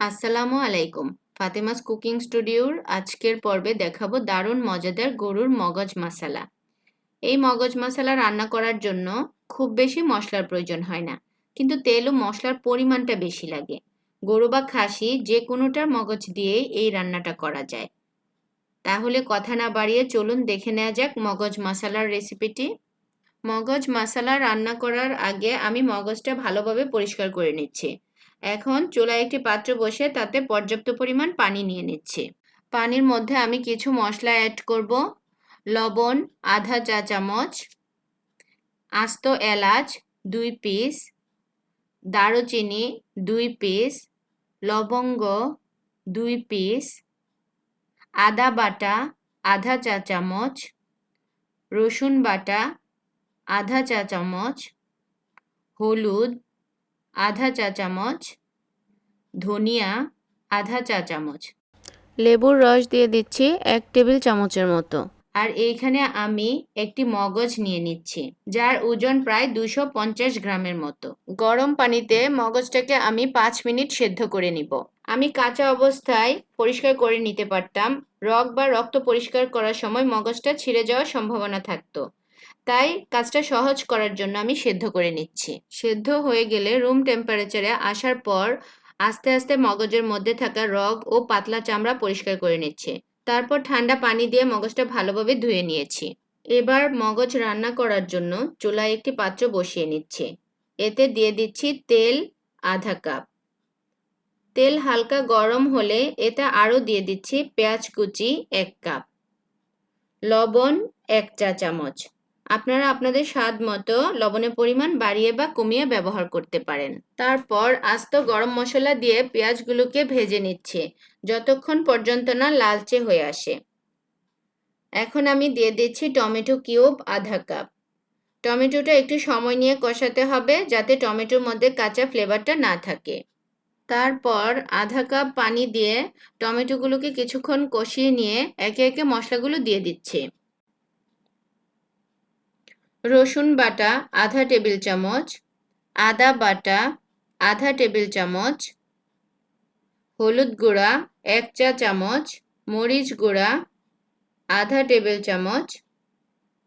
আসসালামু আলাইকুম। ফাতেমাস কুকিং স্টুডিওর আজকের পর্বে দেখাবো দারুণ মজাদার গরুর মগজ মশালা। এই মগজ মশালা রান্না করার জন্য খুব বেশি মশলার প্রয়োজন হয় না, কিন্তু তেল ও মশলার পরিমাণটা বেশি লাগে। গরু বা খাসি যে কোনোটার মগজ দিয়েই এই রান্নাটা করা যায়। তাহলে কথা না বাড়িয়ে চলুন দেখে নেওয়া যাক মগজ মশালার রেসিপিটি। মগজ মশালা রান্না করার আগে আমি মগজটা ভালোভাবে পরিষ্কার করে নিচ্ছি। এখন চুলায় একটি পাত্র বসে তাতে পর্যাপ্ত পরিমাণ পানি নিয়ে নিচ্ছি। পানির মধ্যে আমি কিছু মশলা অ্যাড করব। লবণ, আধা চা চামচ, আস্ত এলাচ দুই পিস দারুচিনি দুই পিস লবঙ্গ দুই পিস আদা বাটা আধা চা চামচ, রসুন বাটা আধা চা চামচ, হলুদ আধা চা চামচ ধনিয়া আধা চা চামচ। লেবুর রস দিয়ে দিচ্ছি এক টেবিল চামচের মতো। আর এইখানে আমি একটি মগজ নিয়ে নিচ্ছি যার ওজন প্রায় দুশো পঞ্চাশ গ্রামের মতো। গরম পানিতে মগজটাকে আমি পাঁচ মিনিট সেদ্ধ করে নিব। আমি কাঁচা অবস্থায় পরিষ্কার করে নিতে পারতাম। রক বা রক্ত পরিষ্কার করার সময় মগজটা ছিঁড়ে যাওয়ার সম্ভাবনা থাকতো। তাই কাজটা সহজ করার জন্য আমি সেদ্ধ করে নিচ্ছি। সেদ্ধ হয়ে গেলে রুম টেম্পারেচারে আসার পর আস্তে আস্তে মগজের মধ্যে থাকা রগ ও পাতলা চামড়া পরিষ্কার করে নিচ্ছে। তারপর ঠান্ডা পানি দিয়ে মগজটা ভালোভাবে ধুয়ে নিয়েছি। এবার মগজ রান্না করার জন্য চুলায় একটি পাত্র বসিয়ে নিচ্ছি। এতে দিয়ে দিচ্ছি তেল আধা কাপ। তেল হালকা গরম হলে এতে আরও দিয়ে দিচ্ছি পেঁয়াজ কুচি এক কাপ। লবণ এক চা চামচ আপনারা আপনাদের স্বাদ মতো লবণের পরিমাণ বাড়িয়ে বা কমিয়ে ব্যবহার করতে পারেন। তারপর আস্ত গরম মশলা দিয়ে পেঁয়াজগুলোকে ভেজে নিচ্ছে, যতক্ষণ পর্যন্ত না লালচে হয়ে আসে। এখন আমি দিয়ে দিচ্ছি টমেটো কিউব আধা কাপ। টমেটোটা একটু সময় নিয়ে কষাতে হবে যাতে টমেটোর মধ্যে কাঁচা ফ্লেভারটা না থাকে। তারপর আধা কাপ পানি দিয়ে টমেটোগুলোকে কিছুক্ষণ কষিয়ে নিয়ে একে একে মশলাগুলো দিয়ে দিচ্ছি। রসুন বাটা, আধা টেবিল চামচ, আদা বাটা, আধা টেবিল চামচ, হলুদ গুঁড়া, এক চা চামচ, মরিচ গুঁড়া, আধা টেবিল চামচ,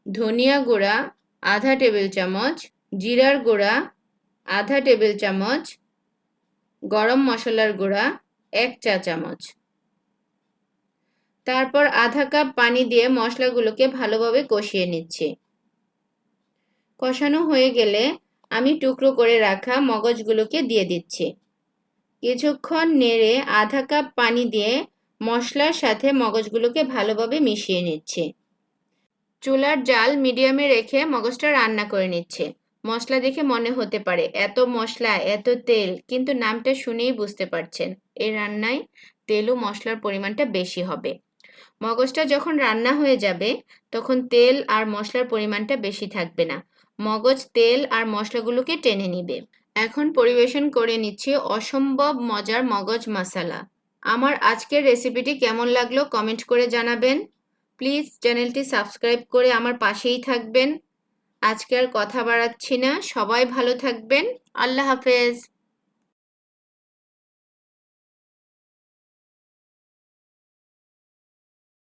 ধনিয়া গুঁড়া, আধা টেবিল চামচ, জিরার গুঁড়া, আধা টেবিল চামচ, গরম মশলার গুঁড়া, এক চা চামচ। তারপর আধা কাপ পানি দিয়ে মশলাগুলোকে ভালোভাবে কষিয়ে নিচ্ছি। কষানো হয়ে গেলে আমি টুকরো করে রাখা মগজগুলোকে দিয়ে দিচ্ছি। কিছুক্ষণ নেড়ে আধা কাপ পানি দিয়ে মশলার সাথে মগজগুলোকে ভালোভাবে মিশিয়ে নিচ্ছে। চুলার জাল মিডিয়ামে রেখে মগজটা রান্না করে নিচ্ছে। মশলা দেখে মনে হতে পারে, এত মশলা, এত তেল, কিন্তু নামটা শুনেই বুঝতে পারছেন, এই রান্নায় তেল ও মশলার পরিমাণটা বেশি হবে। মগজটা যখন রান্না হয়ে যাবে, তখন তেল আর মশলার পরিমাণটা বেশি থাকবে না। মগজ, তেল আর মশলাগুলোকে টেনে নিবে। এখন পরিবেশন করে নিচ্ছি অসম্ভব মজার মগজ মশালা। আমার আজকের রেসিপিটি কেমন লাগল কমেন্ট করে জানাবেন। প্লিজ চ্যানেলটি সাবস্ক্রাইব করে আমার পাশেই থাকবেন। আজকে আর কথা বাড়াচ্ছি না। সবাই ভালো থাকবেন। আল্লাহ হাফেজ।